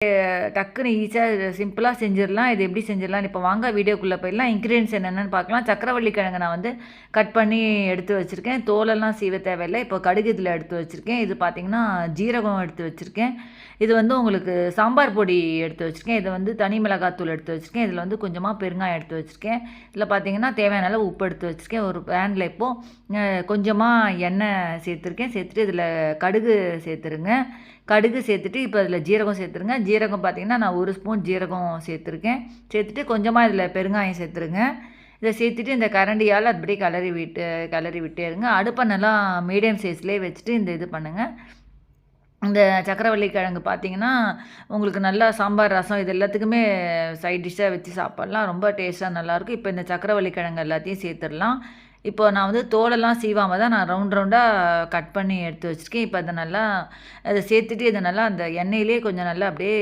Eh, டக்குன்னு ஈஸியாக சிம்பிளாக செஞ்சிடலாம். இது எப்படி செஞ்சிடலாம்? இப்போ வாங்க வீடியோக்குள்ளே போயிடலாம். இன்க்ரீடியன்ஸ் என்னென்னு பார்க்கலாம். சக்கரவள்ளி கிழங்கு நான் வந்து கட் பண்ணி எடுத்து வச்சுருக்கேன். தோலெல்லாம் சீவ தேவையில்லை. இப்போ கடுகு இதில் எடுத்து வச்சுருக்கேன். இது பார்த்திங்கன்னா ஜீரகம் எடுத்து வச்சுருக்கேன். இது வந்து உங்களுக்கு சாம்பார் பொடி எடுத்து வச்சுருக்கேன். இது வந்து தனி மிளகாத்தூள் எடுத்து வச்சுருக்கேன். இதில் வந்து கொஞ்சமாக பெருங்காயம் எடுத்து வச்சுருக்கேன். இதில் பார்த்தீங்கன்னா தேவையான அளவு உப்பு எடுத்து வச்சுருக்கேன். ஒரு பேனில் இப்போது கொஞ்சமாக எண்ணெய் சேர்த்துருக்கேன். சேர்த்துட்டு இதில் கடுகு சேர்த்துருங்க. கடுகு சேர்த்துட்டு இப்போ இதில் ஜீரகம் சேர்த்துருங்க. ஜீரகம் பார்த்திங்கன்னா பார்த்திங்கன்னா நான் ஒரு ஸ்பூன் ஜீரகம் சேர்த்துருக்கேன். சேர்த்துட்டு கொஞ்சமாக இதில் பெருங்காயம் சேர்த்துருங்க. இதை சேர்த்துட்டு இந்த கரண்டியால் அப்படியே கிளறி விட்டு கிளறி விட்டே இருங்க. அடுப்பை நல்லா மீடியம் சைஸ்லேயே வச்சுட்டு இந்த இது பண்ணுங்கள் இந்த சக்கரவள்ளி கிழங்கு பார்த்தீங்கன்னா உங்களுக்கு நல்லா சாம்பார் ரசம் இது எல்லாத்துக்குமே சைட் டிஷ்ஷாக வச்சு சாப்பிட்லாம். ரொம்ப டேஸ்ட்டாக நல்லாயிருக்கும் இப்போ இந்த சக்கரவள்ளி கிழங்கு எல்லாத்தையும் சேர்த்துடலாம். இப்போ நான் வந்து தோலெல்லாம் சீவாமல் தான் நான் ரவுண்ட் ரவுண்டாக கட் பண்ணி எடுத்து வச்சுருக்கேன். இப்போ அதை நல்லா அதை சேர்த்துட்டு இதை நல்லா அந்த எண்ணெயிலே கொஞ்சம் நல்லா அப்படியே